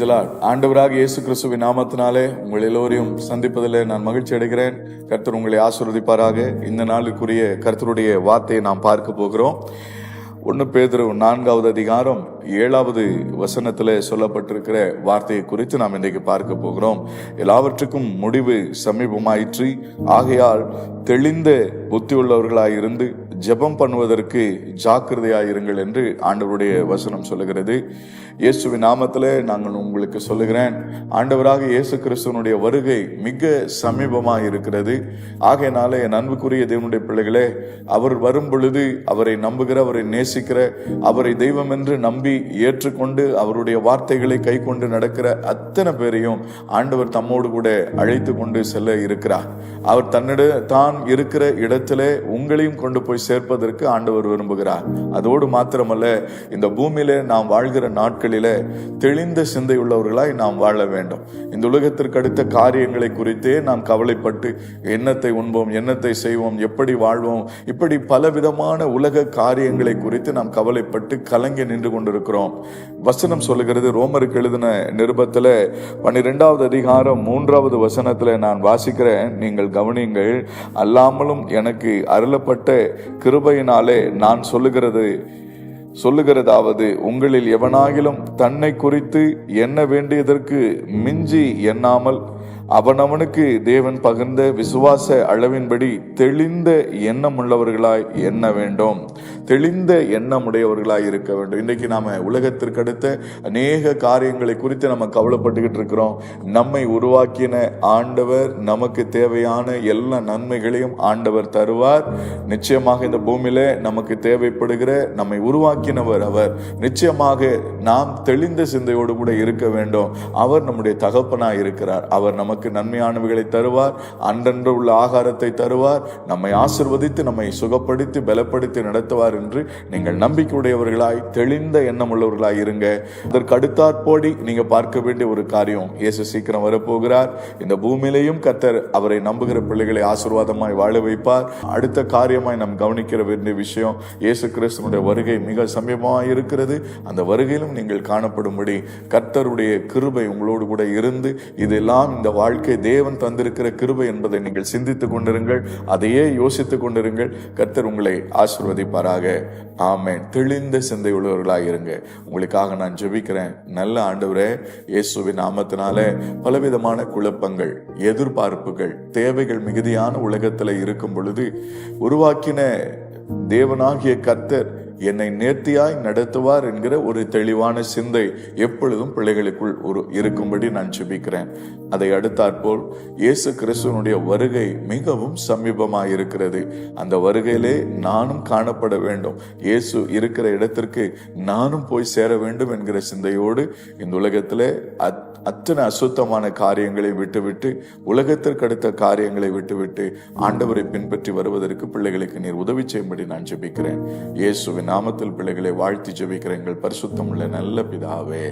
பிரைஸ்லாட் ஆண்டவராக இயேசு கிறிஸ்துவின் நாமத்தினாலே உங்கள் எல்லோரையும் சந்திப்பதில் நான் மகிழ்ச்சி அடைகிறேன். கர்த்தர் உங்களை ஆசிர்வதிப்பாராக. இந்த நாளுக்குரிய கர்த்தருடைய வார்த்தையை நாம் பார்க்க போகிறோம். ஒன்று பேதுரு நான்காவது அதிகாரம் ஏழாவது வசனத்தில் சொல்லப்பட்டிருக்கிற வார்த்தையை குறித்து நாம் இன்றைக்கு பார்க்க போகிறோம். எல்லாவற்றுக்கும் முடிவு சமீபமாயிற்று. ஆகையால் தெளிந்த புத்தியுள்ளவர்களாயிருந்து ஜெபம் பண்ணுவதற்கு ஜாக்கிரதையாயிருங்கள் என்று ஆண்டவருடைய வசனம் சொல்லுகிறது. இயேசுவின் நாமத்தில் நாங்கள் உங்களுக்கு சொல்லுகிறேன் ஆண்டவராக இயேசு கிறிஸ்துவனுடைய வருகை மிக சமீபமாக இருக்கிறது. ஆகையினால என் அன்புக்குரிய தேவனுடைய பிள்ளைகளே அவர் வரும் பொழுது அவரை நம்புகிற அவரை நேசிக்கிற அவரை தெய்வம் என்று நம்பி ஏற்றுக்கொண்டு அவருடைய வார்த்தைகளை கை கொண்டு நடக்கிற அத்தனை பேரையும் ஆண்டவர் தம்மோடு கூட அழைத்து கொண்டு செல்ல இருக்கிறார். அவர் தன்னிட தான் இருக்கிற இடத்திலே உங்களையும் கொண்டு போய் சேர்ப்பதற்கு ஆண்டவர் விரும்புகிறார். அதோடு மாத்திரமல்ல இந்த பூமியிலே நாம் வாழ்கிற நாட்களிலே தெளிந்த சிந்தை உள்ளவர்களாய் நாம் வாழ வேண்டும். இந்த உலகத்திற்கு அடுத்த காரியங்களை குறித்தே நாம் கவலைப்பட்டு எண்ணத்தை உண்போம் எண்ணத்தை செய்வோம் எப்படி வாழ்வோம் இப்படி பலவிதமான உலக காரியங்களை குறித்து நாம் கவலைப்பட்டு கலங்கி நின்று கொண்டிருக்கிறோம். வசனம் சொல்லுகிறது ரோமருக்கு எழுதின நிருபத்துல பன்னிரெண்டாவது அதிகாரம் மூன்றாவது வசனத்துல நான் வாசிக்கிறேன். நீங்கள் கவனியுங்கள் அல்லாமலும் எனக்கு அருளப்பட்ட கிருபையினாலே நான் சொல்லுகிறது சொல்லுகிறதாவது உங்களில் எவனாகிலும் தன்னை குறித்து எண்ண வேண்டியதற்கு மிஞ்சி எண்ணாமல் அவனவனுக்கு தேவன் பகிர்ந்த விசுவாச அளவின்படி தெளிந்த எண்ணம் உள்ளவர்களாய் எண்ண வேண்டும். தெளிந்த எண்ணம் இருக்க வேண்டும். இன்றைக்கு நாம் உலகத்திற்கு அடுத்த அநேக காரியங்களை குறித்து நம்ம கவலைப்பட்டுக்கிட்டு இருக்கிறோம். நம்மை உருவாக்கின ஆண்டவர் நமக்கு தேவையான எல்லா நன்மைகளையும் ஆண்டவர் தருவார். நிச்சயமாக இந்த பூமியில் நமக்கு தேவைப்படுகிற நம்மை உருவாக்கினவர் அவர். நிச்சயமாக நாம் தெளிந்த சிந்தையோடு கூட இருக்க வேண்டும். அவர் நம்முடைய தகப்பனாக இருக்கிறார். அவர் நமக்கு நன்மையானவைகளை தருவார். அன்றன்று உள்ள ஆகாரத்தை தருவார். நம்மை ஆசிர்வதித்து நம்மை சுகப்படுத்தி பலப்படுத்தி நடத்துவார் என்று நீங்கள் நம்பிக்கையுடையவர்களாய் தெளிந்த எண்ணம் உள்ளவர்களாய் இருங்க. அதற்கு அடுத்தாற்போடி நீங்க பார்க்க வேண்டிய ஒரு காரியம் இயேசு சீக்கிரம் வரப்போகிறார். இந்த பூமியிலையும் கத்தர் அவரை நம்புகிற பிள்ளைகளை ஆசீர்வாதமாய் வாழ வைப்பார். அடுத்த காரியமாய் நாம் கவனிக்கிற வேண்டிய விஷயம் இயேசு கிறிஸ்துவனுடைய வருகை மிக சமீபமாக இருக்கிறது. அந்த வருகையிலும் நீங்கள் காணப்படும்படி கர்த்தருடைய கிருபை உங்களோடு கூட இருந்து இதெல்லாம் இந்த வாழ்க்கை தேவன் தந்திருக்கிற கிருபை என்பதை நீங்கள் சிந்தித்துக் கொண்டிருங்கள். அதையே யோசித்துக் கொண்டிருங்கள். கர்த்தர் உங்களை ஆசிர்வதிப்பாராக. ஆமேன். தெளிந்த சிந்தை உள்ளவர்களாக இருங்க. உங்களுக்காக நான் ஜெபிக்கிறேன். நல்ல ஆண்டவரே இயேசுவின் நாமத்தினால பலவிதமான குழப்பங்கள் எதிர்பார்ப்புகள் தேவைகள் மிகுதியான உலகத்துல இருக்கும் பொழுது உருவாக்கின தேவனாகிய கத்தர் என்னை நேர்த்தியாய் நடத்துவார் என்கிற ஒரு தெளிவான சிந்தை எப்பொழுதும் பிள்ளைகளுக்குள் ஒரு இருக்கும்படி நான் சுபிக்கிறேன் அதை அடுத்தாற்போல் இயேசு கிறிஸ்துவனுடைய வருகை மிகவும் சமீபமாக இருக்கிறது. அந்த வருகையிலே நானும் காணப்பட வேண்டும். இயேசு இருக்கிற இடத்திற்கு நானும் போய் சேர வேண்டும் என்கிற சிந்தையோடு இந்த உலகத்திலே அத் அத்தனை அசுத்தமான காரியங்களை விட்டுவிட்டு உலகத்திற்கு அடுத்த காரியங்களை விட்டுவிட்டு ஆண்டவரை பின்பற்றி வருவதற்கு பிள்ளைகளுக்கு நீர் உதவி செய்யும்படி நான் ஜெபிக்கிறேன். இயேசுவின் நாமத்தில் பிள்ளைகளை வாழ்த்தி ஜெபிக்கிறேன் எங்கள் பரிசுத்தம் உள்ள நல்ல பிதாவே.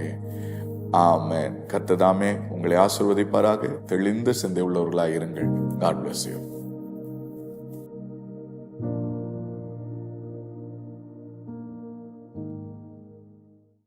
ஆமே கத்ததாமே உங்களை ஆசிர்வதிப்பாராக. தெளிந்த சிந்தை உள்ளவர்களாக இருங்கள் காட் பிளஸ் யூ